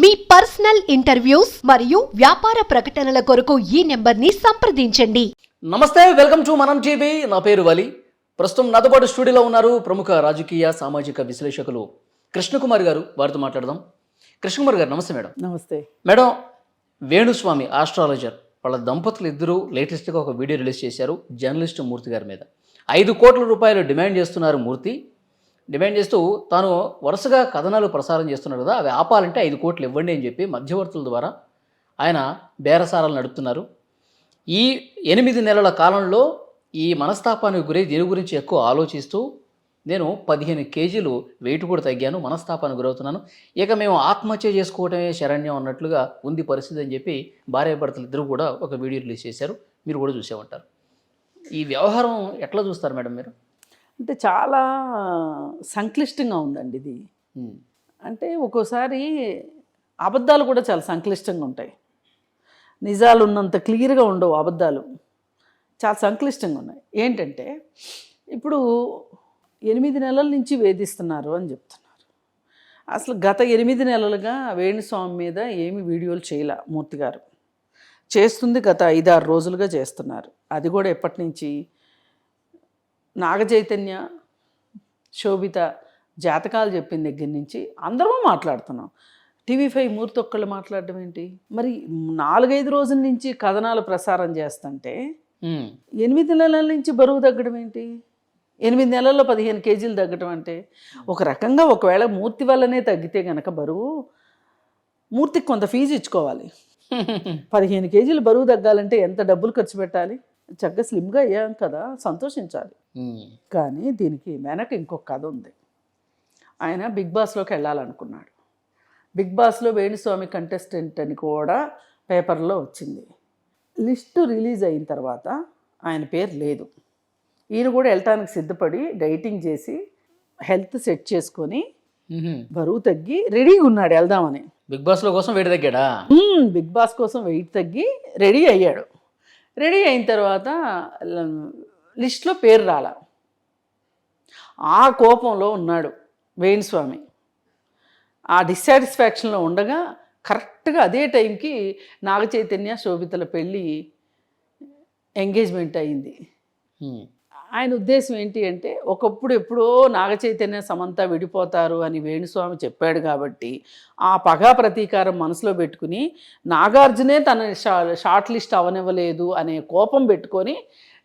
మీ personal interviews మరియు వ్యాపార ప్రకటనల కొరకు ఈ నెంబర్ని సంప్రదించండి. నమస్తే వెల్కమ్ టు మనం టీవీ. నా పేరు వలి. ప్రస్తుతం నాతో పాటు స్టూడియోలో ఉన్నారు ప్రముఖ రాజకీయ సామాజిక విశ్లేషకులు కృష్ణకుమార్ గారు. వారితో మాట్లాడదాం. కృష్ణకుమార్ గారు నమస్తే మేడం. నమస్తే. మేడం వేణుస్వామి ఆస్ట్రాలజర్ వాళ్ళ దంపతులు ఇద్దరు లేటెస్ట్గా ఒక వీడియో రిలీజ్ చేశారు జర్నలిస్ట్ మూర్తి గారి మీద. ఐదు కోట్ల రూపాయలు డిమాండ్ చేస్తున్నారు మూర్తి. డిమాండ్ చేస్తూ తాను వరుసగా కథనాలు ప్రసారం చేస్తున్నాడు కదా అవి ఆపాలంటే ఐదు కోట్లు ఇవ్వండి అని చెప్పి మధ్యవర్తుల ద్వారా ఆయన బేరసారాలు నడుపుతున్నారు. ఈ ఎనిమిది నెలల కాలంలో ఈ మనస్తాపానికి గురై దీని గురించి ఎక్కువ ఆలోచిస్తూ నేను పదిహేను కేజీలు వెయిట్ కూడా తగ్గాను మనస్తాపానికి గురవుతున్నాను. ఇక మేము ఆత్మహత్య చేసుకోవటమే శరణ్యం అన్నట్లుగా ఉంది పరిస్థితి అని చెప్పి భార్యాభర్తలు ఇద్దరు కూడా ఒక వీడియో రిలీజ్ చేశారు. మీరు కూడా చూసే ఉంటారు. ఈ వ్యవహారం ఎట్లా చూస్తారు మేడం మీరు? అంటే చాలా సంక్లిష్టంగా ఉందండి ఇది. అంటే ఒక్కోసారి అబద్ధాలు కూడా చాలా సంక్లిష్టంగా ఉంటాయి. నిజాలు ఉన్నంత క్లియర్గా ఉండవు అబద్ధాలు. చాలా సంక్లిష్టంగా ఉన్నాయి. ఏంటంటే ఇప్పుడు ఎనిమిది నెలల నుంచి వేధిస్తున్నారు అని చెప్తున్నారు. అసలు గత ఎనిమిది నెలలుగా వేణుస్వామి మీద ఏమి వీడియోలు చేయలే మూర్తి గారు. చేస్తుంది గత ఐదారు రోజులుగా చేస్తున్నారు. అది కూడా ఎప్పటి నుంచి నాగ చైతన్య శోభిత జాతకాలు చెప్పిన దగ్గర నుంచి అందరము మాట్లాడుతున్నాం. టీవీ ఫైవ్ మూర్తి ఒక్కళ్ళు మాట్లాడడం ఏంటి? మరి నాలుగైదు రోజుల నుంచి కథనాలు ప్రసారం చేస్తుంటే ఎనిమిది నెలల నుంచి బరువు తగ్గడం ఏంటి? ఎనిమిది నెలల్లో పదిహేను కేజీలు తగ్గడం అంటే ఒక రకంగా ఒకవేళ మూర్తి వల్లనే తగ్గితే గనక బరువు మూర్తికి కొంత ఫీజు ఇచ్చుకోవాలి. పదిహేను కేజీలు బరువు తగ్గాలంటే ఎంత డబ్బులు ఖర్చు పెట్టాలి? చక్కగా స్లిమ్గా అయ్యాం కదా సంతోషించాలి. కానీ దీనికి వెనక ఇంకొక కథ ఉంది. ఆయన బిగ్ బాస్లోకి వెళ్ళాలనుకున్నాడు. బిగ్ బాస్లో వేణుస్వామి కంటెస్టెంట్ అని కూడా పేపర్లో వచ్చింది. లిస్టు రిలీజ్ అయిన తర్వాత ఆయన పేరు లేదు. ఈయన కూడా వెళ్ళటానికి సిద్ధపడి డైటింగ్ చేసి హెల్త్ సెట్ చేసుకొని. బరువు తగ్గి రెడీగా ఉన్నాడు వెళ్దామని. బిగ్ బాస్లో కోసం వేడి తగ్గాడా? బిగ్ బాస్ కోసం వెయిట్ తగ్గి రెడీ అయ్యాడు. రెడీ అయిన తర్వాత లిస్ట్లో పేరు రాల. ఆ కోపంలో ఉన్నాడు వేణుస్వామి. ఆ డిస్సాటిస్ఫాక్షన్లో ఉండగా కరెక్ట్గా అదే టైంకి నాగ చైతన్య శోభితల పెళ్ళి ఎంగేజ్మెంట్ అయింది. ఆయన ఉద్దేశం ఏంటి అంటే ఒకప్పుడు ఎప్పుడో నాగ చైతన్య సమంత విడిపోతారు అని వేణుస్వామి చెప్పాడు కాబట్టి ఆ పగా ప్రతీకారం మనసులో పెట్టుకుని నాగార్జునే తన షా షార్ట్ లిస్ట్ అవనివ్వలేదు అనే కోపం పెట్టుకొని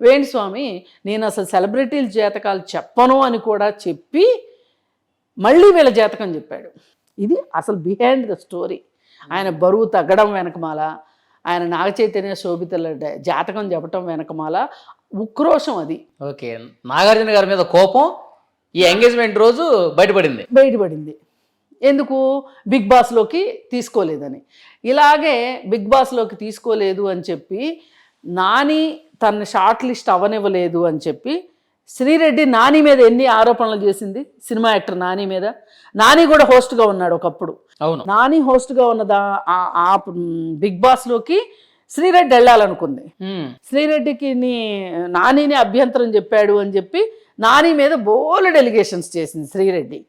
వేణుస్వామి నేను అసలు సెలబ్రిటీల జాతకాలు చెప్పను అని కూడా చెప్పి మళ్ళీ వీళ్ళ జాతకం చెప్పాడు. ఇది అసలు బిహైండ్ ద స్టోరీ. ఆయన బరువు తగ్గడం వెనకమాల ఆయన నాగ చైతన్య శోభితల జాతకం చెప్పటం వెనకమాల ఉక్రోషం అది. ఓకే నాగార్జున గారి మీద కోపం ఈ ఎంగేజ్మెంట్ రోజు బయటపడింది. బయటపడింది. ఎందుకు? బిగ్ బాస్లోకి తీసుకోలేదని. ఇలాగే బిగ్ బాస్లోకి తీసుకోలేదు అని చెప్పి నాని తన షార్ట్ లిస్ట్ అవనివ్వలేదు అని చెప్పి శ్రీరెడ్డి నాని మీద ఎన్ని ఆరోపణలు చేసింది? సినిమా యాక్టర్ నాని మీద. నాని కూడా హోస్ట్గా ఉన్నాడు ఒకప్పుడు. అవును. నాని హోస్ట్గా ఉన్నదా? ఆ- బిగ్ బాస్లోకి శ్రీరెడ్డి వెళ్ళాలనుకుంది. శ్రీరెడ్డికి నీ నానిని అభ్యంతరం చెప్పాడు అని చెప్పి నాని మీద బోలెడ్ ఎలిగేషన్స్ చేసింది శ్రీరెడ్డి.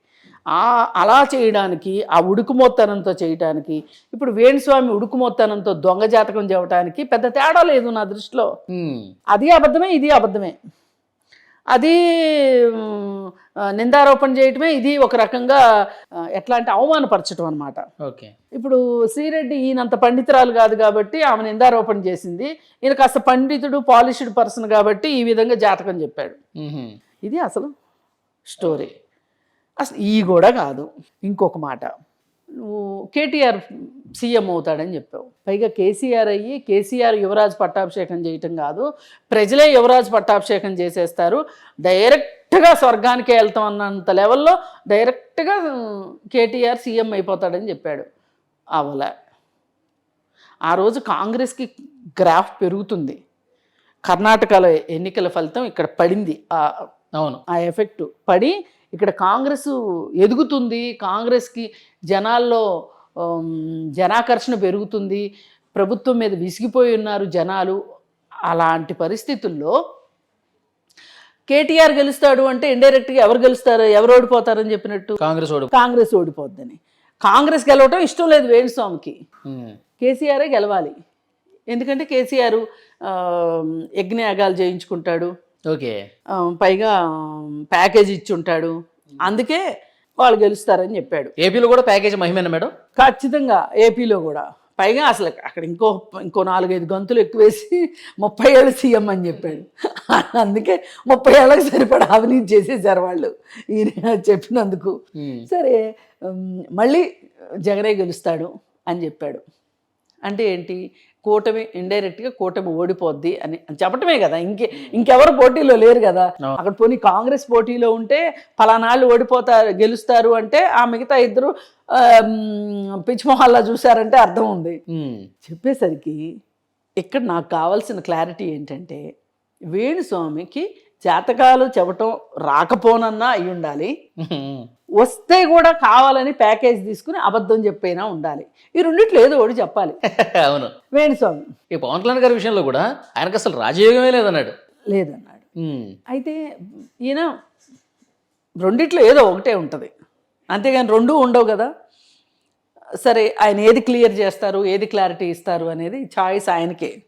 అలా చేయడానికి ఆ ఉడుకుమోత్తనంతో చేయడానికి ఇప్పుడు వేణుస్వామి ఉడుకుమోత్తనంతో దొంగ జాతకం చెప్పడానికి పెద్ద తేడా లేదు నా దృష్టిలో. అది అబద్ధమే ఇది అబద్ధమే. అది నిందారోపణ చేయటమే ఇది ఒక రకంగా ఆ, ఎట్లా అంటే అవమానపరచడం అనమాట ఓకే. ఇప్పుడు శ్రీరెడ్డి ఈయనంత పండితురాలు కాదు కాబట్టి ఆమె నిందారోపణ చేసింది. ఈయన కాస్త పండితుడు పాలిష్డ్ పర్సన్ కాబట్టి ఈ విధంగా జాతకం చెప్పాడు. ఇది అసలు స్టోరీ. అసలు ఈ కూడా కాదు. ఇంకొక మాట. నువ్వు కేటీఆర్ సీఎం అవుతాడని చెప్పావు. పైగా కేసీఆర్ అయ్యి కేసీఆర్ యువరాజ్ పట్టాభిషేకం చేయటం కాదు ప్రజలే యువరాజ్ పట్టాభిషేకం చేసేస్తారు. డైరెక్ట్గా స్వర్గానికి వెళ్తాం అన్నంత లెవెల్లో డైరెక్ట్గా కేటీఆర్ సీఎం అయిపోతాడని చెప్పాడు. అవలే ఆ రోజు కాంగ్రెస్కి గ్రాఫ్ పెరుగుతుంది. కర్ణాటకలో ఎన్నికల ఫలితం ఇక్కడ పడింది. అవును. ఆ ఎఫెక్ట్ పడి ఇక్కడ కాంగ్రెస్ ఎదుగుతుంది కాంగ్రెస్కి జనాల్లో జనాకర్షణ పెరుగుతుంది ప్రభుత్వం మీద విసిగిపోయి ఉన్నారు జనాలు. అలాంటి పరిస్థితుల్లో కేటీఆర్ గెలుస్తాడు అంటే ఇండైరెక్ట్గా ఎవరు గెలుస్తారు? ఎవరు ఓడిపోతారని చెప్పినట్టు? కాంగ్రెస్ ఓడి కాంగ్రెస్ ఓడిపోద్దని. కాంగ్రెస్ గెలవటం ఇష్టం లేదు వేణుస్వామికి. కేసీఆరే గెలవాలి. ఎందుకంటే కేసీఆర్ యజ్ఞయాగాలు చేయించుకుంటాడు. ఓకే. పైగా ప్యాకేజ్ ఇచ్చి ఉంటాడు అందుకే వాళ్ళు గెలుస్తారని చెప్పాడు. ఏపీలో కూడా ప్యాకేజ్ మహిమేనా మేడం? ఖచ్చితంగా ఏపీలో కూడా. పైగా అసలు అక్కడ ఇంకో ఇంకో నాలుగైదు గంతులు ఎక్కువేసి ముప్పై ఏళ్ళు సీఎం అని చెప్పాడు. అందుకే ముప్పై ఏళ్ళకి సరిపడా అవినీతి చేసేసారు వాళ్ళు. ఈయన చెప్పినందుకు. సరే మళ్ళీ జగనే గెలుస్తాడు అని చెప్పాడు. అంటే ఏంటి? కూటమి ఇండైరెక్ట్గా కూటమి ఓడిపోద్ది అని అని చెప్పటమే కదా ఇంకే ఇంకెవరు పోటీలో లేరు కదా. అక్కడ పోనీ కాంగ్రెస్ పోటీలో ఉంటే పలానాళ్ళు ఓడిపోతారు గెలుస్తారు అంటే ఆ మిగతా ఇద్దరు పిచ్చిమొహాల్లా చూశారంటే అర్థం ఉంది. చెప్పేసరికి ఇక్కడ నాకు కావాల్సిన క్లారిటీ ఏంటంటే వేణుస్వామికి జాతకాలు చెప్పటం రాకపోనన్నా అయి ఉండాలి. వస్తే కూడా కావాలని ప్యాకేజ్ తీసుకుని అబద్ధం చెప్పైనా ఉండాలి. ఈ రెండిట్లో ఏదో ఒకటి చెప్పాలి. అవును. వేణుస్వామి. ఈ పవన్ కళ్యాణ్ గారి విషయంలో కూడా ఆయనకు అసలు రాజయోగమే లేదన్నాడు. లేదన్నాడు. అయితే ఈయన రెండిట్లో ఏదో ఒకటే ఉంటుంది. అంతేగాని రెండు ఉండవు కదా. సరే ఆయన ఏది క్లియర్ చేస్తారు ఏది క్లారిటీ ఇస్తారు అనేది చాయిస్ ఆయనకే.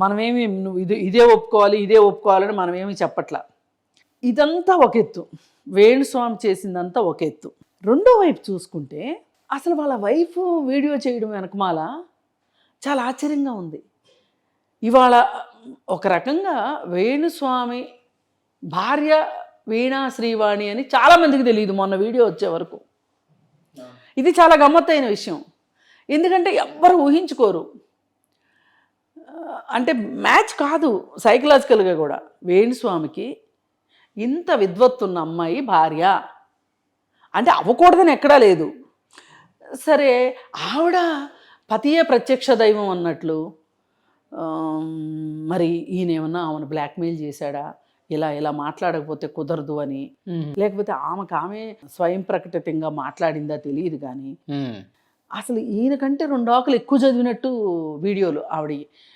మనమేమి నువ్వు ఇది ఇదే ఒప్పుకోవాలి ఇదే ఒప్పుకోవాలని మనమేమి చెప్పట్లా. ఇదంతా ఒక ఎత్తు. వేణుస్వామి చేసిందంతా ఒక ఎత్తు. రెండో వైపు చూసుకుంటే అసలు వాళ్ళ వైఫ్ వీడియో చేయడం వెనకమాల చాలా ఆశ్చర్యంగా ఉంది. ఇవాళ ఒక రకంగా వేణుస్వామి భార్య వీణా శ్రీవాణి అని చాలామందికి తెలియదు మొన్న వీడియో వచ్చే వరకు. ఇది చాలా గమ్మత్తైన విషయం. ఎందుకంటే ఎవ్వరు ఊహించుకోరు. అంటే మ్యాచ్ కాదు సైకలాజికల్గా కూడా. వేణుస్వామికి ఇంత విద్వత్తున్న అమ్మాయి భార్య. అంటే అవ్వకూడదని ఎక్కడా లేదు. సరే ఆవిడ పతియే ప్రత్యక్ష దైవం అన్నట్లు మరి ఈయన ఏమన్నా ఆమెను బ్లాక్మెయిల్ చేశాడా? ఇలా ఇలా మాట్లాడకపోతే కుదరదు అని. లేకపోతే ఆమెకు ఆమె స్వయం ప్రకటితంగా మాట్లాడిందా తెలియదు కానీ. అసలు ఈయన కంటే రెండు ఆకులు ఎక్కువ చదివినట్టు వీడియోలు ఆవిడ.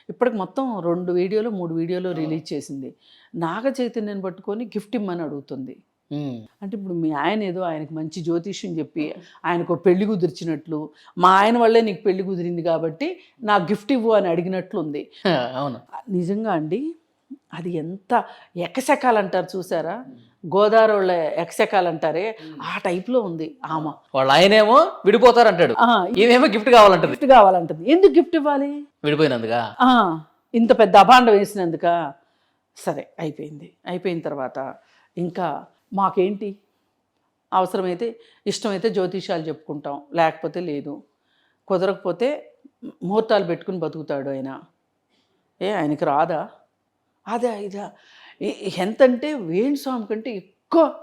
ఇప్పటికి మొత్తం రెండు వీడియోలు మూడు వీడియోలు రిలీజ్ చేసింది. నాగ చైతన్యాన్ని పట్టుకొని గిఫ్ట్ ఇమ్మని అడుగుతుంది. అంటే ఇప్పుడు మీ ఆయన ఏదో ఆయనకు మంచి జ్యోతిష్యం చెప్పి ఆయనకు పెళ్ళి కుదిర్చినట్లు మా ఆయన వల్లే నీకు పెళ్ళి కుదిరింది కాబట్టి నాకు గిఫ్ట్ ఇవ్వు అని అడిగినట్లుంది. అవును. నిజంగా అండి అది ఎంత ఎకశకాలు అంటారు చూసారా గోదావరి వాళ్ళ ఎకశకాలు అంటారే ఆ టైప్లో ఉంది ఆమె. వాళ్ళ ఆయనేమో విడిపోతారంటాడు. ఆ, ఈమెమో గిఫ్ట్ కావాలంటది. గిఫ్ట్ కావాలంటుంది. ఎందుకు గిఫ్ట్ ఇవ్వాలి? విడిపోయినందుగా ఇంత పెద్ద అభాండం వేసినందుక? సరే అయిపోయింది. అయిపోయిన తర్వాత ఇంకా మాకేంటి? అవసరమైతే ఇష్టమైతే జ్యోతిషాలు చెప్పుకుంటాం. లేకపోతే లేదు. కుదరకపోతే ముహూర్తాలు పెట్టుకుని బతుకుతాడు ఆయన. ఏ ఆయనకి రాదా? అదే ఇదా. ఎ- ఎంతంటే వేణుస్వామి కంటే ఎక్కువ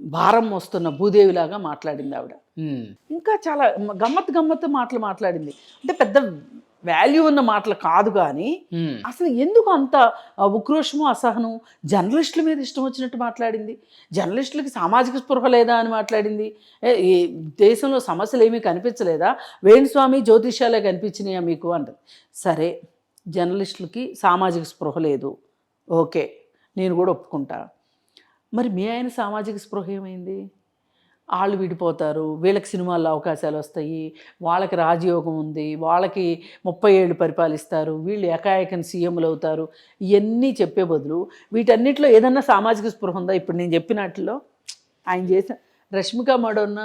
భారం వస్తున్న భూదేవిలాగా మాట్లాడింది ఆవిడ. ఇంకా చాలా గమ్మత్తు గమ్మత్తు మాటలు మాట్లాడింది. అంటే పెద్ద వాల్యూ ఉన్న మాటలు కాదు కానీ. అసలు ఎందుకు అంత ఉక్రోషము అసహనం జర్నలిస్టుల మీద ఇష్టం వచ్చినట్టు మాట్లాడింది. జర్నలిస్టులకి సామాజిక స్పృహ లేదా అని మాట్లాడింది. ఈ దేశంలో సమస్యలు ఏమీ కనిపించలేదా? వేణుస్వామి జ్యోతిష్యాలే కనిపించినాయా మీకు? అంటది. సరే జర్నలిస్టులకి సామాజిక స్పృహ లేదు. ఓకే నేను కూడా ఒప్పుకుంటా. మరి మీ ఆయన సామాజిక స్పృహ ఏమైంది? వాళ్ళు విడిపోతారు వీళ్ళకి సినిమాల్లో అవకాశాలు వస్తాయి వాళ్ళకి రాజయోగం ఉంది వాళ్ళకి ముప్పై ఏళ్ళు పరిపాలిస్తారు వీళ్ళు ఏకాయకని సీఎంలు అవుతారు ఇవన్నీ చెప్పే బదులు వీటన్నిటిలో ఏదన్నా సామాజిక స్పృహ ఉందా? ఇప్పుడు నేను చెప్పినట్లో ఆయన చేసిన రష్మిక మడోన్న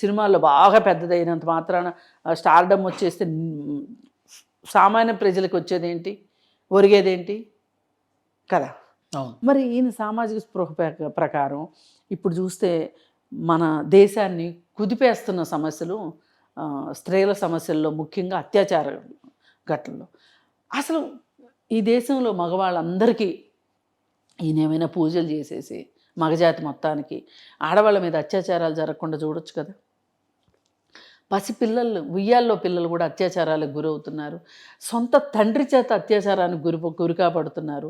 సినిమాల్లో బాగా పెద్దదైనంత మాత్రాన స్టార్డమ్ వచ్చేస్తే సామాన్య ప్రజలకు వచ్చేదేంటి? ఒరిగేదేంటి? కదా. మరి ఈయన సామాజిక స్పృహ ప్రక- ప్రకారం ఇప్పుడు చూస్తే మన దేశాన్ని కుదిపేస్తున్న సమస్యలు స్త్రీల సమస్యల్లో ముఖ్యంగా అత్యాచార ఘటనలు అసలు ఈ దేశంలో మగవాళ్ళందరికీ ఈయన ఏమైనా పూజలు చేసేసి మగజాతి మొత్తానికి ఆడవాళ్ళ మీద అత్యాచారాలు జరగకుండా చూడొచ్చు కదా. పసి పిల్లలు ఉయ్యాల్లో పిల్లలు కూడా అత్యాచారాలకు గురవుతున్నారు. సొంత తండ్రి చేత అత్యాచారానికి గురి గురికాపడుతున్నారు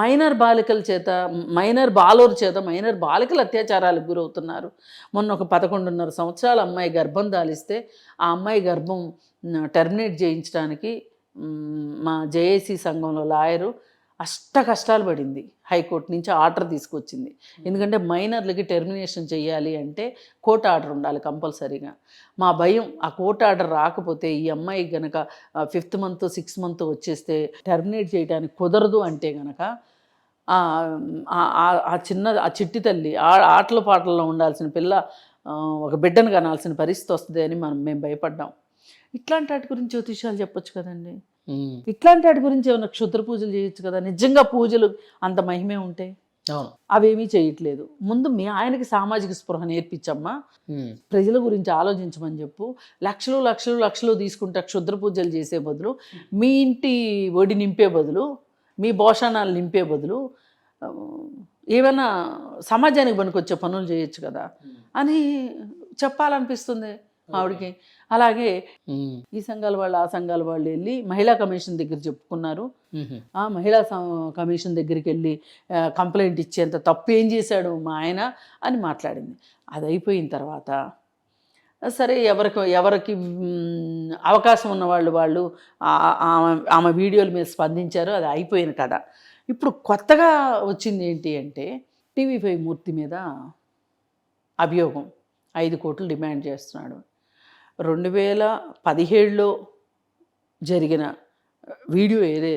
మైనర్ బాలికల చేత మైనర్ బాలోరు చేత మైనర్ బాలికలు అత్యాచారాలకు గురవుతున్నారు. మొన్న ఒక పదకొండున్నర సంవత్సరాల అమ్మాయి గర్భం దాలిస్తే ఆ అమ్మాయి గర్భం టర్మినేట్ చేయించడానికి మా జేఏసీ సంఘంలో లాయరు అష్ట కష్టాలు పడింది. హైకోర్టు నుంచి ఆర్డర్ తీసుకొచ్చింది. ఎందుకంటే మైనర్లకి టెర్మినేషన్ చేయాలి అంటే కోర్టు ఆర్డర్ ఉండాలి కంపల్సరీగా. మా భయం ఆ కోర్టు ఆర్డర్ రాకపోతే ఈ అమ్మాయి గనక ఫిఫ్త్ మంత్ సిక్స్త్ మంత్ వచ్చేస్తే టెర్మినేట్ చేయడానికి కుదరదు అంటే గనక ఆ చిన్న ఆ చిట్టి తల్లి ఆ ఆటల పాటల్లో ఉండాల్సిన పిల్ల ఒక బిడ్డను కనాల్సిన పరిస్థితి వస్తుంది అని మనం మేము భయపడ్డాం. ఇట్లాంటి వాటి గురించి జ్యోతిషాలు చెప్పొచ్చు కదండి. ఇట్లాంటి వాటి గురించి ఏమైనా క్షుద్ర పూజలు చేయొచ్చు కదా? నిజంగా పూజలు అంత మహిమే అవును. అవేమీ చేయట్లేదు. ముందు మీ ఆయనకి సామాజిక స్పృహ నేర్పించమ్మా. ప్రజల గురించి ఆలోచించమని చెప్పు. లక్షలు లక్షలు లక్షలు తీసుకుంటా క్షుద్ర పూజలు చేసే బదులు మీ ఇంటి ఒడి నింపే బదులు మీ భోషణాలు నింపే బదులు ఏమైనా సమాజానికి పనికొచ్చే పనులు చేయొచ్చు కదా? అని చెప్పాలనిపిస్తుంది. ఆవిడకి. అలాగే ఈ సంఘాల వాళ్ళు ఆ సంఘాల వాళ్ళు వెళ్ళి మహిళా కమిషన్ దగ్గర చెప్పుకున్నారు. ఆ మహిళా కమిషన్ దగ్గరికి వెళ్ళి కంప్లైంట్ ఇచ్చేంత తప్పు ఏం చేశాడు మా ఆయన అని మాట్లాడింది. అది అయిపోయిన తర్వాత సరే ఎవరికి ఎవరికి అవకాశం ఉన్న వాళ్ళు ఆమె ఆమె వీడియోల మీద స్పందించారు అది అయిపోయిన కథ. ఇప్పుడు కొత్తగా వచ్చింది ఏంటి అంటే టీవీ ఫైవ్ మూర్తి మీద అభియోగం ఐదు కోట్లు డిమాండ్ చేస్తున్నాడు. రెండు వేల పదిహేడులో జరిగిన వీడియో ఏదై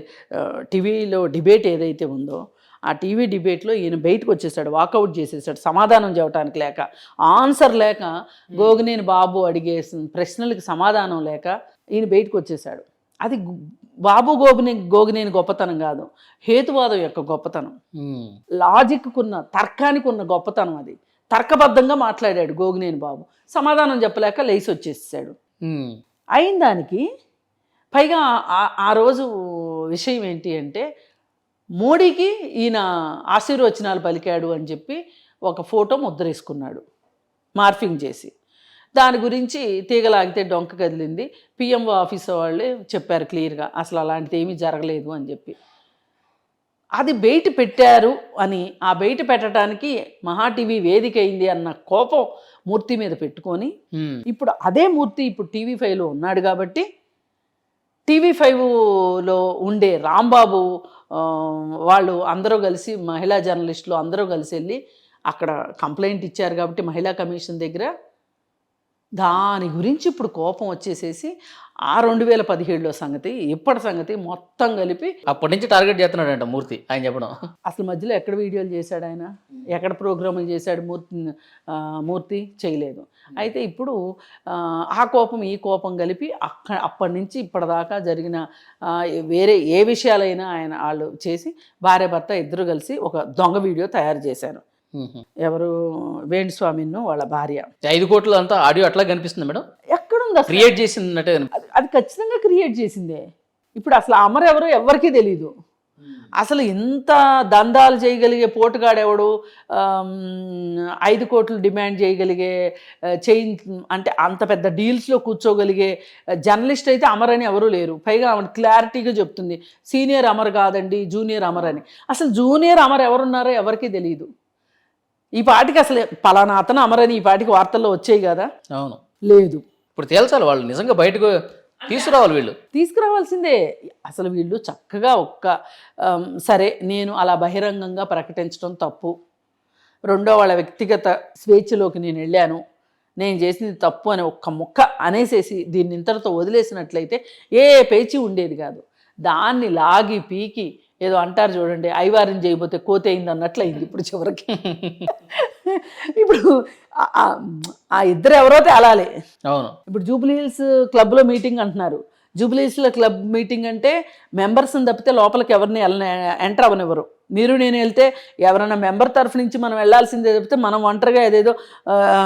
టీవీలో డిబేట్ ఏదైతే ఉందో ఆ టీవీ డిబేట్లో ఈయన బయటకు వచ్చేసాడు వాకౌట్ చేసేసాడు సమాధానం చెప్పడానికి లేక. ఆన్సర్ లేక గోగినేని బాబు అడిగే ప్రశ్నలకు సమాధానం లేక ఈయన బయటకు వచ్చేసాడు. అది బాబు గోగినే గోగినేని గొప్పతనం కాదు హేతువాదం యొక్క గొప్పతనం. లాజిక్కున్న తర్కానికి ఉన్న గొప్పతనం అది. తర్కబద్ధంగా మాట్లాడాడు గోగినేని బాబు. సమాధానం చెప్పలేక లేచి వచ్చేసాడు. అయిన దానికి పైగా ఆ- ఆ రోజు విషయం ఏంటి అంటే మోడీకి ఈయన ఆశీర్వచనాలు పలికాడు అని చెప్పి ఒక ఫోటో ముద్రేసుకున్నాడు. మార్ఫింగ్ చేసి. దాని గురించి తీగలాగితే డొంక కదిలింది. పిఎంఓ ఆఫీస్ వాళ్ళే చెప్పారు క్లియర్గా అసలు అలాంటిది ఏమీ జరగలేదు అని చెప్పి. అది బయట పెట్టారు అని ఆ బయట పెట్టడానికి మహా టీవీ వేదిక అయింది అన్న కోపం మూర్తి మీద పెట్టుకొని ఇప్పుడు అదే మూర్తి ఇప్పుడు టీవీ ఫైవ్లో ఉన్నాడు కాబట్టి టీవీ ఫైవ్లో ఉండే రాంబాబు వాళ్ళు అందరూ కలిసి మహిళా జర్నలిస్టులు అందరూ కలిసి వెళ్ళి అక్కడ కంప్లైంట్ ఇచ్చారు కాబట్టి మహిళా కమిషన్ దగ్గర దాని గురించి ఇప్పుడు కోపం వచ్చేసేసి ఆ రెండు వేల పదిహేడులో సంగతి ఇప్పటి సంగతి మొత్తం కలిపి అప్పటి నుంచి టార్గెట్ చేస్తున్నాడంట మూర్తి ఆయన చెప్పడం. అసలు మధ్యలో ఎక్కడ వీడియోలు చేశాడు ఆయన? ఎక్కడ ప్రోగ్రాములు చేశాడు మూర్తి మూర్తి? చేయలేదు. అయితే ఇప్పుడు ఆ, కోపం ఈ కోపం కలిపి అక్క అప్పటి నుంచి ఇప్పటిదాకా జరిగిన వేరే ఏ విషయాలైనా ఆయన వాళ్ళు చేసి భార్య భర్త ఇద్దరు కలిసి ఒక దొంగ వీడియో తయారు చేశారు. ఎవరు? వేణుస్వామిను వాళ్ళ భార్య. ఐదు కోట్లు అంతా ఆడియో అట్లా కనిపిస్తుంది మేడం? ఎక్కడుంది క్రియేట్ కనిపి- అది ఖచ్చితంగా క్రియేట్ చేసిందే. ఇప్పుడు అసలు అమర్ ఎవరో ఎవరికీ తెలియదు అసలు ఇంత దందాలు చేయగలిగే పోటుగాడెవడు? ఆమ్, ఐదు కోట్లు డిమాండ్ చేయగలిగే చేయి అంటే అంత పెద్ద డీల్స్లో కూర్చోగలిగే జర్నలిస్ట్ అయితే అమర్ అని ఎవరూ లేరు. పైగా ఆవిడ క్లారిటీగా చెప్తుంది. సీనియర్ అమర్ కాదండి జూనియర్ అమర్ అని. అసలు జూనియర్ అమర్ ఎవరున్నారో ఎవరికీ తెలియదు ఈ పాటికి అసలు పలానా అతను అమర్ అని ఈ పాటికి వార్తల్లో వచ్చాయి కదా? అవును. లేదు. ఇప్పుడు తేల్చాలి వాళ్ళు నిజంగా బయటకు తీసుకురావాలి వీళ్ళు. తీసుకురావాల్సిందే. అసలు వీళ్ళు చక్కగా ఒక్క ఆమ్, సరే నేను అలా బహిరంగంగా ప్రకటించడం తప్పు. రెండో వాళ్ళ వ్యక్తిగత స్వేచ్ఛలోకి నేను వెళ్ళాను. నేను చేసింది తప్పు అని ఒక్క ముక్క అనేసేసి దీన్ని ఇంతటితో వదిలేసినట్లయితే ఏ పేచి ఉండేది కాదు. దాన్ని లాగి పీకి ఏదో అంటారు చూడండి ఐవారం చేయబోతే కోతి అయింది అన్నట్లు అయింది ఇప్పుడు చివరికి. ఇప్పుడు ఆ- ఇద్దరు ఎవరో తేలాలి. అవును. ఇప్పుడు జూబ్లీ హిల్స్ క్లబ్లో మీటింగ్ అంటున్నారు. జూబ్లీ హిల్స్లో క్లబ్ మీటింగ్ అంటే మెంబర్స్ని తప్పితే లోపలికి ఎవరిని ఎంటర్ అవ్వనివ్వరు. మీరు నేను వెళ్తే ఎవరైనా మెంబర్ తరఫు నుంచి మనం వెళ్ళాల్సిందే తప్పితే మనం ఒంటరిగా ఏదేదో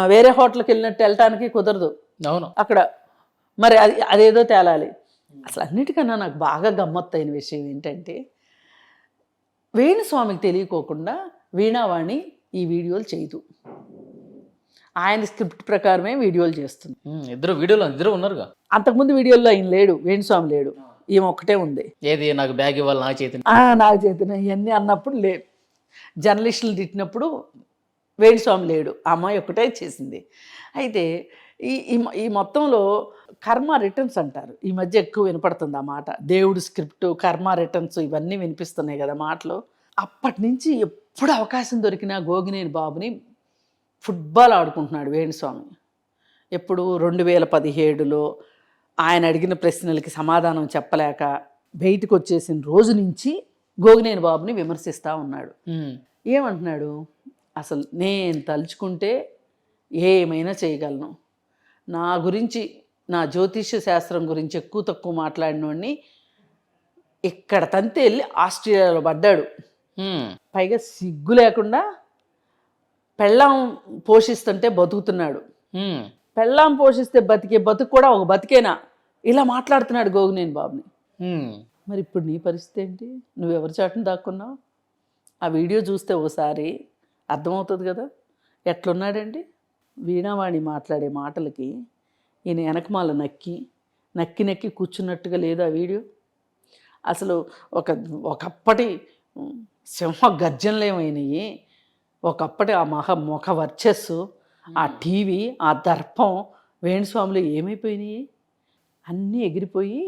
వేరే హోటల్కి వెళ్ళినట్టు వెళ్ళటానికి కుదరదు. అవును. అక్కడ మరి అది అదేదో తేలాలి. అసలు అన్నిటికన్నా నాకు బాగా గమ్మత్తైన విషయం ఏంటంటే వేణుస్వామికి తెలియకోకుండా వీణావాణి ఈ వీడియోలు చేయదు. ఆయన స్క్రిప్ట్ ప్రకారమే వీడియోలు చేస్తుంది. ఇద్దరు వీడియోలో ఇద్దరు ఉన్నారుగా? అంతకుముందు వీడియోలో ఆయన లేడు వేణుస్వామి లేడు. ఈమె ఒక్కటే ఉంది. ఏది? నాకు బ్యాగ్ ఇవ్వాలి నా చేతిని. ఆ, నాకు చేతిన. ఇవన్నీ అన్నప్పుడు లే జర్నలిస్టులు తిట్టినప్పుడు వేణుస్వామి లేడు. ఆ అమ్మాయి ఒక్కటే చేసింది. అయితే ఈ ఈ మొత్తంలో కర్మ రిటర్న్స్ అంటారు. ఈ మధ్య ఎక్కువ వినపడుతుంది ఆ మాట. దేవుడు స్క్రిప్ట్ కర్మ రిటర్న్స్ ఇవన్నీ వినిపిస్తున్నాయి కదా మాటలు. అప్పటి నుంచి ఎప్పుడు అవకాశం దొరికినా గోగినేని బాబుని ఫుట్బాల్ ఆడుకుంటున్నాడు వేణుస్వామి. ఎప్పుడు రెండు వేల పదిహేడులో ఆయన అడిగిన ప్రశ్నలకి సమాధానం చెప్పలేక బయటకు వచ్చేసిన రోజు నుంచి గోగినేని బాబుని విమర్శిస్తూ ఉన్నాడు. ఏమంటున్నాడు? అసలు నేను తలుచుకుంటే ఏమైనా చేయగలను. నా గురించి నా జ్యోతిష్య శాస్త్రం గురించి ఎక్కువ తక్కువ మాట్లాడినోడిని ఇక్కడ తంతే వెళ్ళి ఆస్ట్రేలియాలో పడ్డాడు. పైగా సిగ్గు లేకుండా పెళ్ళాం పోషిస్తుంటే బతుకుతున్నాడు. పెళ్ళాం పోషిస్తే బతికే బతుకు కూడా ఒక బతికేనా? ఇలా మాట్లాడుతున్నాడు గోగునేని బాబుని. మరి ఇప్పుడు నీ పరిస్థితి ఏంటి? నువ్వు ఎవరి చాటును దాక్కున్నావు? ఆ వీడియో చూస్తే ఓసారి అర్థమవుతుంది కదా? ఎట్లున్నాడండి? వీణావాణి మాట్లాడే మాటలకి ఈయన వెనకమాల నక్కి నక్కి నక్కి కూర్చున్నట్టుగా లేదు ఆ వీడియో. అసలు ఒక ఒకప్పటి సింహ గర్జనలేమైనాయి ఒకప్పటి ఆ మహ ముఖ వర్చస్సు ఆ టీవీ ఆ దర్పం వేణుస్వామిలో ఏమైపోయినాయి? అన్నీ ఎగిరిపోయి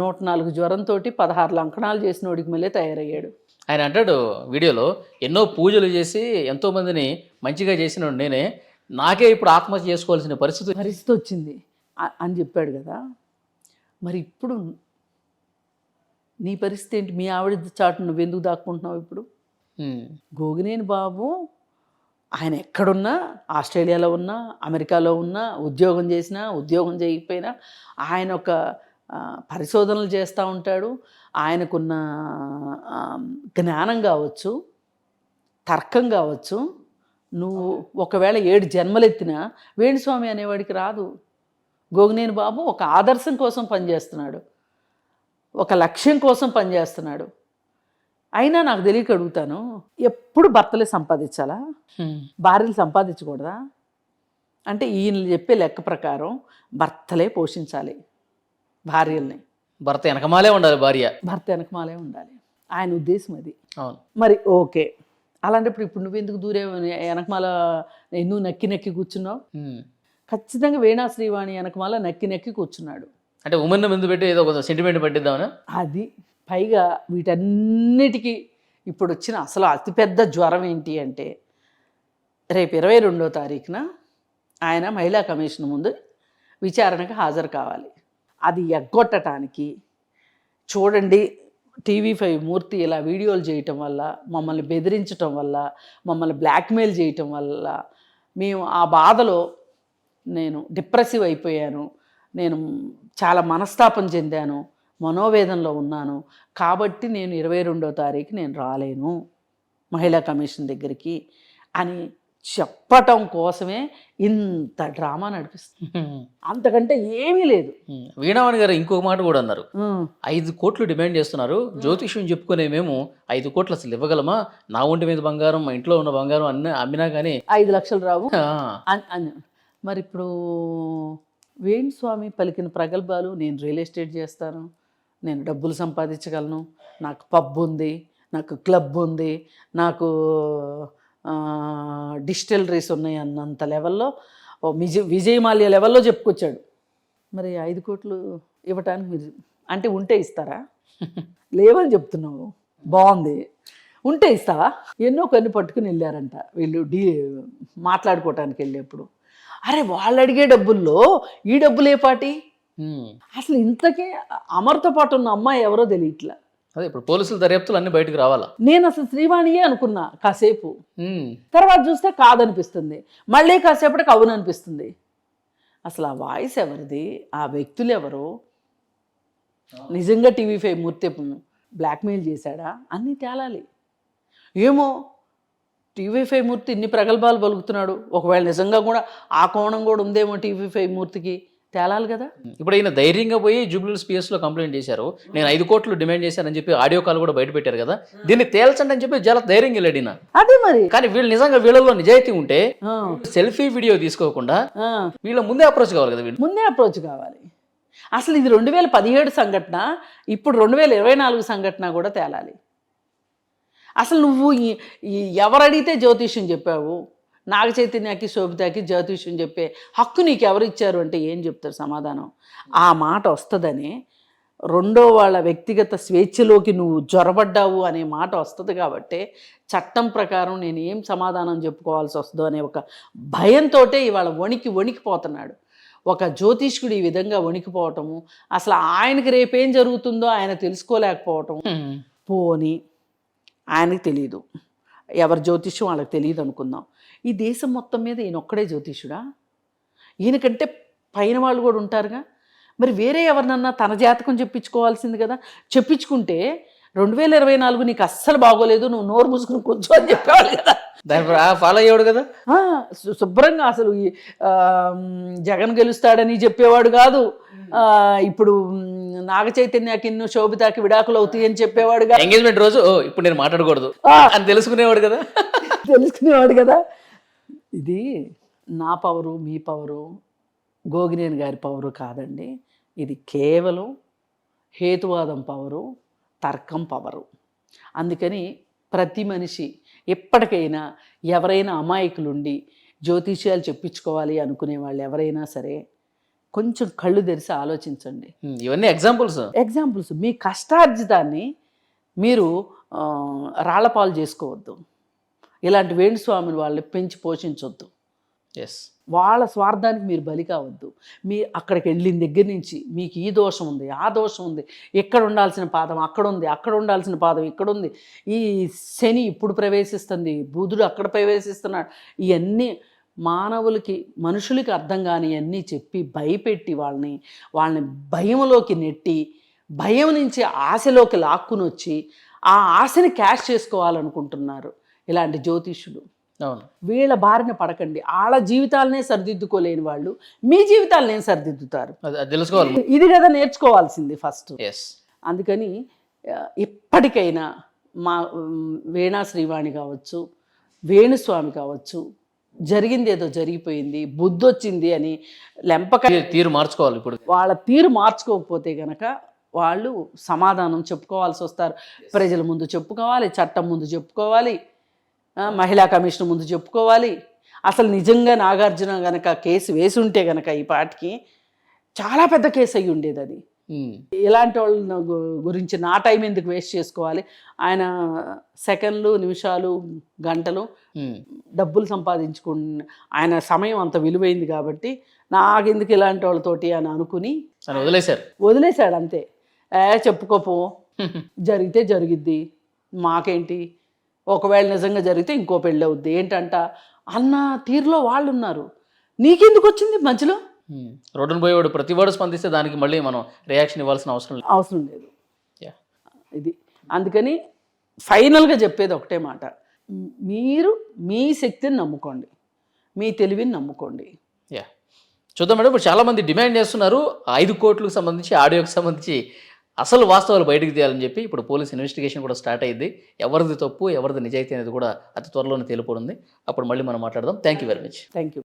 నూట నాలుగు జ్వరంతో పదహారు లంకణాలు చేసినోడికి మళ్ళీ తయారయ్యాడు. ఆయన అంటాడు వీడియోలో ఎన్నో పూజలు చేసి ఎంతో మందిని మంచిగా చేసిన నేనే. నాకే ఇప్పుడు ఆత్మహత్య చేసుకోవాల్సిన పరిస్థితి పరిస్థితి వచ్చింది. అని చెప్పాడు కదా. మరి ఇప్పుడు నీ పరిస్థితి ఏంటి? మీ ఆవిడ చాటు నువ్వు ఎందుకు దాక్కుంటున్నావు ఇప్పుడు? గోగినేని బాబు ఆయన ఎక్కడున్నా ఆస్ట్రేలియాలో ఉన్నా అమెరికాలో ఉన్నా ఉద్యోగం చేసినా ఉద్యోగం చేయకపోయినా ఆయన ఒక పరిశోధనలు చేస్తూ ఉంటాడు. ఆయనకున్న జ్ఞానం కావచ్చు తర్కం కావచ్చు నువ్వు ఒకవేళ ఏడు జన్మలెత్తినా వేణుస్వామి అనేవాడికి రాదు. గోగినేని బాబు ఒక ఆదర్శం కోసం పనిచేస్తున్నాడు. ఒక లక్ష్యం కోసం పనిచేస్తున్నాడు. అయినా నాకు తెలియక అడుగుతాను ఎప్పుడు భర్తలే సంపాదించాలా? భార్యలు సంపాదించకూడదా? అంటే ఈయన చెప్పే లెక్క ప్రకారం భర్తలే పోషించాలి భార్యల్ని. భర్త వెనకమాలే ఉండాలి భార్య. భర్త వెనకమాలే ఉండాలి. ఆయన ఉద్దేశం అది. అవును. మరి ఓకే. అలాంటప్పుడు ఇప్పుడు నువ్వు ఎందుకు దూరే వెనకమాల నువ్వు నక్కి నక్కి కూర్చున్నావు. ఖచ్చితంగా వీణా శ్రీవాణి వెనకమాల నక్కి నక్కి కూర్చున్నాడు. అంటే ఉమెన్ ముందు పెట్టి ఏదో కొంచెం సెంటిమెంట్ పట్టిద్దామనా? అది. పైగా వీటన్నిటికీ ఇప్పుడు వచ్చిన అసలు అతిపెద్ద జ్వరం ఏంటి అంటే రేపు ఇరవై రెండో తారీఖున ఆయన మహిళా కమిషన్ ముందు విచారణకు హాజరు కావాలి. అది ఎగ్గొట్టడానికి చూడండి టీవీ ఫైవ్ మూర్తి ఇలా వీడియోలు చేయటం వల్ల మమ్మల్ని బెదిరించటం వల్ల మమ్మల్ని బ్లాక్మెయిల్ చేయటం వల్ల మేము ఆ బాధలో నేను డిప్రెసివ్ అయిపోయాను. నేను చాలా మనస్తాపం చెందాను. మనోవేదనలో ఉన్నాను. కాబట్టి నేను ఇరవై రెండో తారీఖు నేను రాలేను మహిళా కమిషన్ దగ్గరికి అని చెప్పటం కోసమే ఇంత డ్రామా నడిపిస్తుంది. అంతకంటే ఏమీ లేదు. వీణావాణి గారు ఇంకొక మాట కూడా అన్నారు. ఐదు కోట్లు డిమాండ్ చేస్తున్నారు. జ్యోతిష్యం చెప్పుకునే మేము ఐదు కోట్లు అసలు ఇవ్వగలమా? నా ఒంటి మీద బంగారం మా ఇంట్లో ఉన్న బంగారం అన్నీ అమ్మినా కానీ ఐదు లక్షలు రావు. మరి ఇప్పుడు వేణుస్వామి పలికిన ప్రగల్భాలు నేను రియల్ ఎస్టేట్ చేస్తాను. నేను డబ్బులు సంపాదించగలను. నాకు పబ్ ఉంది నాకు క్లబ్ ఉంది నాకు డిస్టిలరీస్ ఉన్నాయి అన్నంత లెవెల్లో. విజయ్ విజయమాల్య లెవెల్లో చెప్పుకొచ్చాడు. మరి ఐదు కోట్లు ఇవ్వటానికి మీరు అంటే ఉంటే ఇస్తారా? లేవని చెప్తున్నావు. బాగుంది. ఉంటే ఇస్తావా? ఎన్నో కొన్ని పట్టుకుని వెళ్ళారంట. వీళ్ళు డీ మాట్లాడుకోవటానికి వెళ్ళేప్పుడు. అరే వాళ్ళు అడిగే డబ్బుల్లో ఈ డబ్బులు ఏ పాటి. అసలు ఇంతకీ అమర్తో పాటు ఉన్న అమ్మాయి ఎవరో తెలియట్లా. అదే ఇప్పుడు పోలీసుల దర్యాప్తులు అన్ని బయటకు రావాలా? నేను అసలు శ్రీవాణియే అనుకున్నా కాసేపు. తర్వాత చూస్తే కాదనిపిస్తుంది. మళ్ళీ కాసేపటికి అవును అనిపిస్తుంది అసలు ఆ వాయిస్ ఎవరిది? ఆ వ్యక్తులు ఎవరు? నిజంగా టీవీ ఫైవ్ మూర్తి బ్లాక్మెయిల్ చేశాడా? అన్నీ తేలాలి. ఏమో టీవీ ఫైవ్ మూర్తి ఇన్ని ప్రగల్భాలు పలుకుతున్నాడు. ఒకవేళ నిజంగా కూడా ఆ కోణం కూడా ఉందేమో టీవీ ఫైవ్ మూర్తికి? తేలాలి కదా. ఇప్పుడు ఈయన ధైర్యంగా పోయి జూబ్లీస్ పిఎస్లో కంప్లైంట్ చేశారు. నేను ఐదు కోట్లు డిమాండ్ చేశానని చెప్పి ఆడియో కాల్ కూడా బయట పెట్టారు కదా. దీన్ని తేల్చండి అని చెప్పి చాలా ధైర్యంగా వెళ్ళాడు ఈయన. అదే మరి. కానీ వీళ్ళు నిజంగా వీళ్ళలో నిజాయితీ ఉంటే సెల్ఫీ వీడియో తీసుకోకుండా. వీళ్ళ ముందే అప్రోచ్ కావాలి కదా వీళ్ళు. ముందే అప్రోచ్ కావాలి. అసలు ఇది రెండు వేల పదిహేడు సంఘటన ఇప్పుడు రెండు వేల ఇరవై నాలుగు సంఘటన కూడా తేలాలి. అసలు నువ్వు ఎవరు అడిగితే జ్యోతిష్యం చెప్పావు? నాగ చైతన్యకి శోభితకి జ్యోతిష్యం చెప్పే హక్కు నీకు ఎవరు ఇచ్చారు అంటే ఏం చెప్తారు సమాధానం? ఆ మాట వస్తుందని రెండో వాళ్ళ వ్యక్తిగత స్వేచ్ఛలోకి నువ్వు జ్వరబడ్డావు అనే మాట వస్తుంది కాబట్టి చట్టం ప్రకారం నేను ఏం సమాధానం చెప్పుకోవాల్సి వస్తుందో అనే ఒక భయంతో ఇవాళ వణికి వణికిపోతున్నాడు ఒక జ్యోతిష్కుడు ఈ విధంగా వణికిపోవటము అసలు ఆయనకి రేపేం జరుగుతుందో ఆయన తెలుసుకోలేకపోవటం పోని ఆయనకి తెలియదు ఎవరి జ్యోతిష్యం వాళ్ళకి తెలియదు అనుకుందాం ఈ దేశం మొత్తం మీద ఈయన ఒక్కడే జ్యోతిష్యుడా? ఈయనకంటే పైన వాళ్ళు కూడా ఉంటారుగా? మరి వేరే ఎవరినన్నా తన జాతకం చెప్పించుకోవాల్సింది కదా? చెప్పించుకుంటే రెండు వేల ఇరవై నాలుగు నీకు అస్సలు బాగోలేదు నువ్వు నోరు మూసుకుని కూర్చో అని చెప్పేవాళ్ళు కదా. దాని ఫాలో అయ్యాడు కదా? శుభ్రంగా అసలు జగన్ గెలుస్తాడని చెప్పేవాడు కాదు. ఇప్పుడు నాగ చైతన్యకి ఇన్ను శోభితాకి విడాకులు అవుతాయి అని చెప్పేవాడు కాదు ఎంగేజ్మెంట్ రోజు "ఓ, ఇప్పుడు నేను మాట్లాడకూడదు. అని తెలుసుకునేవాడు కదా? తెలుసుకునేవాడు కదా? ఇది నా పవరు మీ పవరు గోగినేని గారి పవరు కాదండి. ఇది కేవలం హేతువాదం పవరు తర్కం పవరు. అందుకని ప్రతి మనిషి ఎప్పటికైనా ఎవరైనా అమాయకులుండి జ్యోతిష్యాలు చెప్పించుకోవాలి అనుకునే వాళ్ళు ఎవరైనా సరే కొంచెం కళ్ళు తెరిచి ఆలోచించండి. ఇవన్నీ ఎగ్జాంపుల్స్ ఎగ్జాంపుల్స్ మీ కష్టార్జితాన్ని మీరు రాళ్ళపాలు చేసుకోవద్దు. ఇలాంటి వేణుస్వామిని వాళ్ళని పెంచి పోషించొద్దు. ఎస్ వాళ్ళ స్వార్థానికి మీరు బలి కావద్దు. మీ అక్కడికి వెళ్ళిన దగ్గర నుంచి మీకు ఈ దోషం ఉంది ఆ దోషం ఉంది ఇక్కడ ఉండాల్సిన పాదం అక్కడ ఉంది అక్కడ ఉండాల్సిన పాదం ఇక్కడ ఉంది. ఈ శని ఇప్పుడు ప్రవేశిస్తుంది బుధుడు అక్కడ ప్రవేశిస్తున్నాడు. ఇవన్నీ మానవులకి మనుషులకి అర్థం కాని అన్నీ చెప్పి భయపెట్టి వాళ్ళని వాళ్ళని భయంలోకి నెట్టి భయం నుంచి ఆశలోకి లాక్కుని వచ్చి ఆ ఆశని క్యాష్ చేసుకోవాలనుకుంటున్నారు. ఇలాంటి జ్యోతిష్యులు. అవును. వీళ్ళ బారిన పడకండి. వాళ్ళ జీవితాలనే సరిదిద్దుకోలేని వాళ్ళు మీ జీవితాలనే సరిదిద్దుతారు? అది అది తెలుసుకోవాలి. ఇది కదా నేర్చుకోవాల్సింది ఫస్ట్. ఎస్ అందుకని ఎప్పటికైనా మా వీణా శ్రీవాణి కావచ్చు వేణుస్వామి కావచ్చు జరిగింది ఏదో జరిగిపోయింది బుద్ధి వచ్చింది అని లెంపక తీరు మార్చుకోవాలి ఇప్పుడు. వాళ్ళ తీరు మార్చుకోకపోతే గనక వాళ్ళు సమాధానం చెప్పుకోవాల్సి వస్తారు. ప్రజల ముందు చెప్పుకోవాలి చట్టం ముందు చెప్పుకోవాలి. మహిళా కమిషన్ ముందు చెప్పుకోవాలి. అసలు నిజంగా నాగార్జున గనక కేసు వేసి ఉంటే గనక ఈ పాటికి చాలా పెద్ద కేసు అయ్యి ఉండేది అది. ఇలాంటి వాళ్ళ గురించి నా టైం ఎందుకు వేస్ట్ చేసుకోవాలి? ఆయన సెకండ్లు నిమిషాలు గంటలు డబ్బులు సంపాదించుకున్న ఆయన సమయం అంత విలువైంది కాబట్టి నాకెందుకు ఇలాంటి వాళ్ళతోటి అని అనుకుని అని వదిలేశారు. వదిలేశాడు అంతే. ఏ చెప్పుకోపో జరిగితే జరిగిద్ది. మాకేంటి? ఒకవేళ నిజంగా జరిగితే ఇంకో పెళ్ళి అవుద్ది. ఏంటంట? అన్న తీరులో వాళ్ళు ఉన్నారు నీకెందుకు వచ్చింది మధ్యలో? రోడ్డున పోయేవాడు ప్రతి వాడు స్పందిస్తే దానికి మళ్ళీ మనం రియాక్షన్ ఇవ్వాల్సిన అవసరం లేదు. అవసరం లేదు. ఇది. అందుకని ఫైనల్గా చెప్పేది ఒకటే మాట. మీరు మీ శక్తిని నమ్ముకోండి. మీ తెలివిని నమ్ముకోండి. యా చూద్దాం మేడం ఇప్పుడు చాలా మంది డిమాండ్ చేస్తున్నారు. ఐదు కోట్లకు సంబంధించి ఆడియోకి సంబంధించి అసలు వాస్తవాలు బయటకు తీయాలని చెప్పి ఇప్పుడు పోలీస్ ఇన్వెస్టిగేషన్ కూడా స్టార్ట్ అయ్యింది ఎవరిది తప్పు ఎవరిది నిజాయితీ అనేది కూడా అతి త్వరలోనే తేలిపోతుంది అప్పుడు మళ్ళీ మనం మాట్లాడదాం. Thank you very much thank you